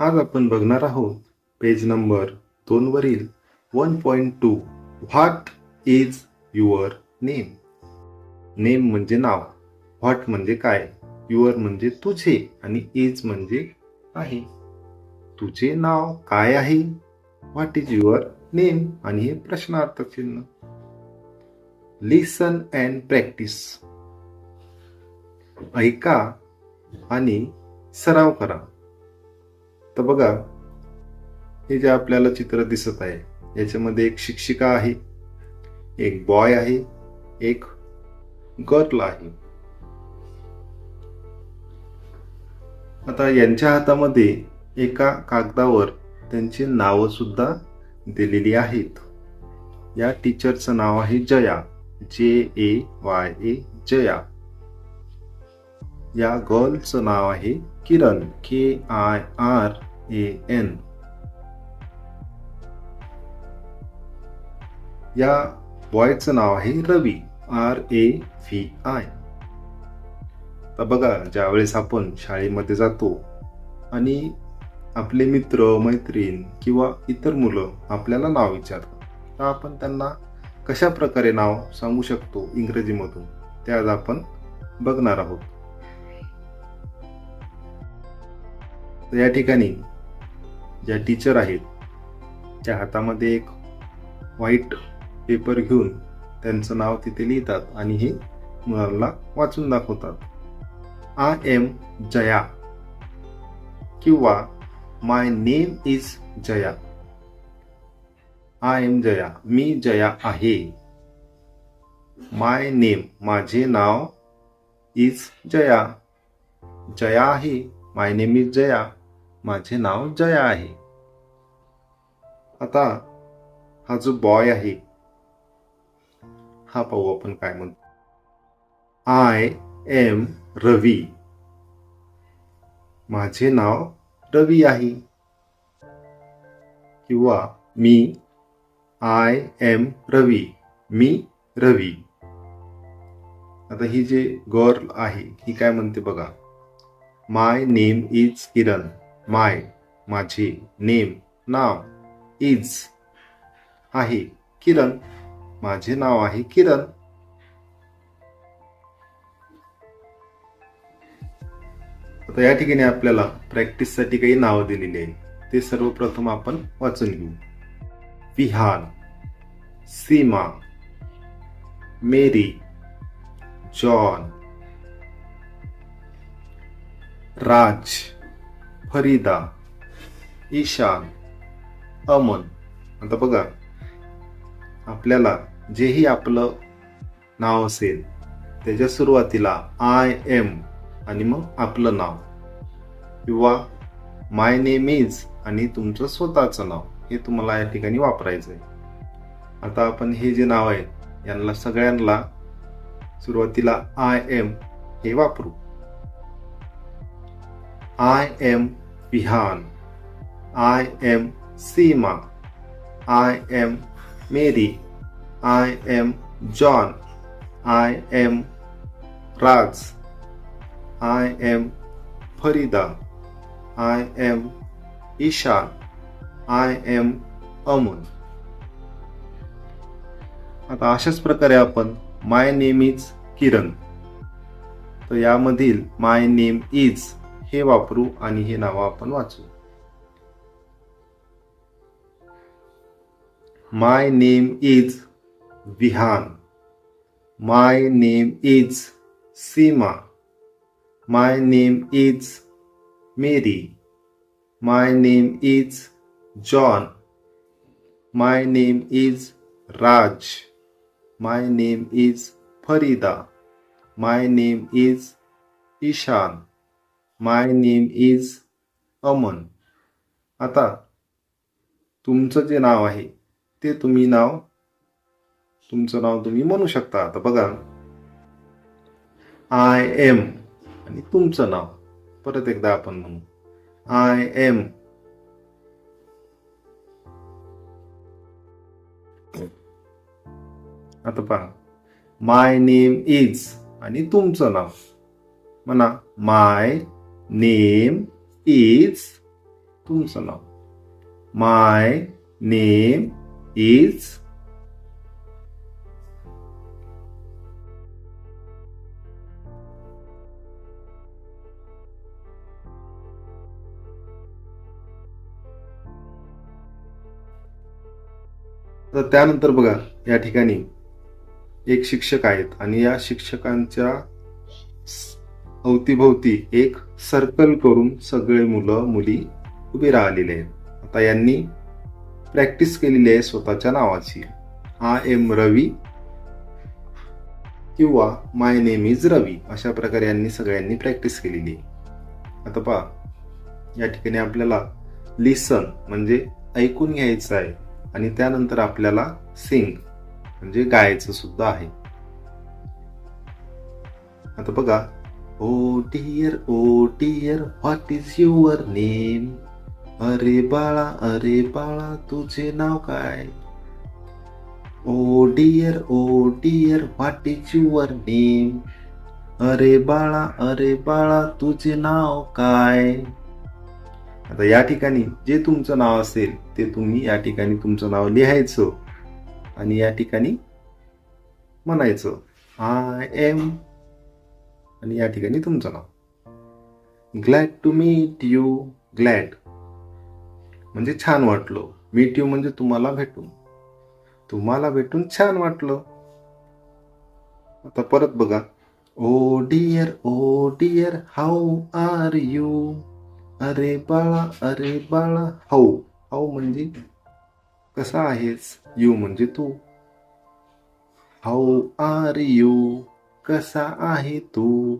आज आपण बघणार आहोत पेज नंबर दोन वरील one point two. What is your name? Name म्हणजे नाव. व्हॉट म्हणजे काय? युअर म्हणजे तुझे आणि इज म्हणजे आहे. तुझे नाव काय आहे? What is your name? आणि हे प्रश्नार्थ चिन्ह. Listen and practice. ऐका आणि सराव करा. तर बघा हे जे आपल्याला चित्र दिसत आहे याच्यामध्ये एक शिक्षिका आहे एक बॉय आहे एक गर्ल आहे. आता यांच्या हातामध्ये एका कागदावर त्यांची नावं सुद्धा दिलेली आहेत. या टीचरचं नाव आहे जया जे ए वाय ए जया. या गर्लचं नाव आहे Kiran K I R N या बॉयचं नाव आहे Ravi R A V I तर बघा ज्यावेळेस आपण शाळेमध्ये जातो आणि आपले मित्र मैत्रीण किंवा इतर मुलं आपल्याला नाव विचारतात तर आपण त्यांना कशा प्रकारे नाव सांगू शकतो इंग्रजीमधून ते आज आपण बघणार आहोत. या ठिकाणी ज्या टीचर आहेत त्या हातामध्ये एक व्हाईट पेपर घेऊन त्यांचं नाव तिथे लिहितात आणि हे मुलांना वाचून दाखवतात. आय एम जया किंवा my name is Jaya I am Jaya मी जया आहे. माय नेम माझे नाव इज जया जया आहे. माय नेम इज जया माझे नाव जया आहे. आता हा जो बॉय आहे हा पाहू आपण काय म्हणतो. आय एम रवी माझे नाव रवी आहे. किंवा मी आय एम रवी मी रवी. आता ही जे गर्ल आहे ही काय म्हणते बघा. माय नेम इज किरण माय माझे नेम नाव इज आहे. किरण माझे नाव आहे किरण. आता या ठिकाणी आपल्याला प्रॅक्टिससाठी काही नावं दिलेली आहे ते सर्वप्रथम आपण वाचून घेऊ. Vihan Seema Mary John Raj. Farida Ishan Aman. आता बघा आपल्याला जेही आपलं नाव असेल त्याच्या सुरुवातीला आय एम आणि मग आपलं नाव. किंवा माय नेम इज आणि तुमचं स्वतःचं नाव हे तुम्हाला या ठिकाणी वापरायचं आहे आता आपण हे जे नाव आहे यांना सगळ्यांना सुरुवातीला आय एम हे वापरू. I am Vihan I am Seema I am Mary I am John I am Raj I am Farida I am Isha I am Aman आता अशाच प्रकारे आपण माय नेम इज किरण तर यामधील माय नेम इज हे वापरू आणि हे नाव आपण वाचू my name is Vihan my name is Seema my name is Mary my name is John my name is Raj my name is Farida my name is Ishaan my name is Aman आता तुमचं जे नाव आहे ते तुम्ही नाव तुमचं नाव तुम्ही म्हणू शकता. आता बघा. आय एम आणि तुमचं नाव. परत एकदा आपण म्हणू. आय एम आता पहा. माय नेम इज आणि तुमचं नाव. म्हणा. माय नेम इज तुमचं नाव माय नेम इज तर त्यानंतर बघा या ठिकाणी एक शिक्षक आहेत आणि या शिक्षकांच्या अवतीभोवती एक सर्कल करून सगळे मुलं मुली उभी राहिलेले आहेत. आता यांनी प्रॅक्टिस केलेली आहे स्वतःच्या नावाची. आय एम रवी किंवा माय नेम इज रवी अशा प्रकारे यांनी सगळ्यांनी प्रॅक्टिस केलेली आहे. आता पहा या ठिकाणी आपल्याला लिसन म्हणजे ऐकून घ्यायचं आहे आणि त्यानंतर आपल्याला सिंग म्हणजे गायचं सुद्धा आहे. आता बघा ओ dear oh dear what is your name अरे बाळा अरे बाळा तुझे नाव काय? ओ dear oh dear what is your name अरे बाळा अरे बाळा तुझे नाव काय? आता या ठिकाणी जे तुमचं नाव असेल ते तुम्ही या ठिकाणी तुमचं नाव लिहायचं आणि या ठिकाणी म्हणायचं. आय एम आणि या ठिकाणी तुमचं नाव. Glad to meet you glad म्हणजे छान वाटलो. मीट यू म्हणजे तुम्हाला भेटून. तुम्हाला भेटून छान वाटलं. आता परत बघा. ओ dear oh dear how are you अरे बाळा अरे बाळा. हाऊ हाऊ म्हणजे कसा आहेस? यू म्हणजे तू. हाऊ आर यू कसा आहे तू?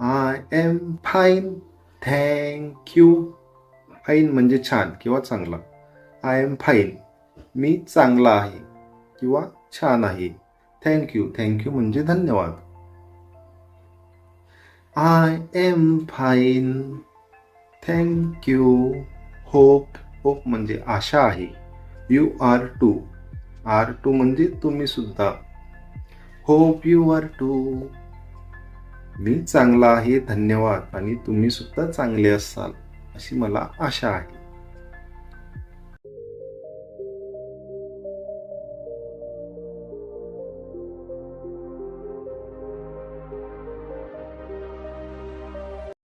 I am fine thank you fine म्हणजे छान किंवा चांगला. आय एम फाईन मी चांगला आहे किंवा छान आहे. थँक्यू थँक्यू म्हणजे धन्यवाद. I am fine thank you hope hope म्हणजे आशा आहे. You are too are too म्हणजे तुम्ही सुद्धा होप यू आर टू मी चांगला आहे धन्यवाद. आणि तुम्ही सुद्धा चांगले असाल अशी मला आशा आहे.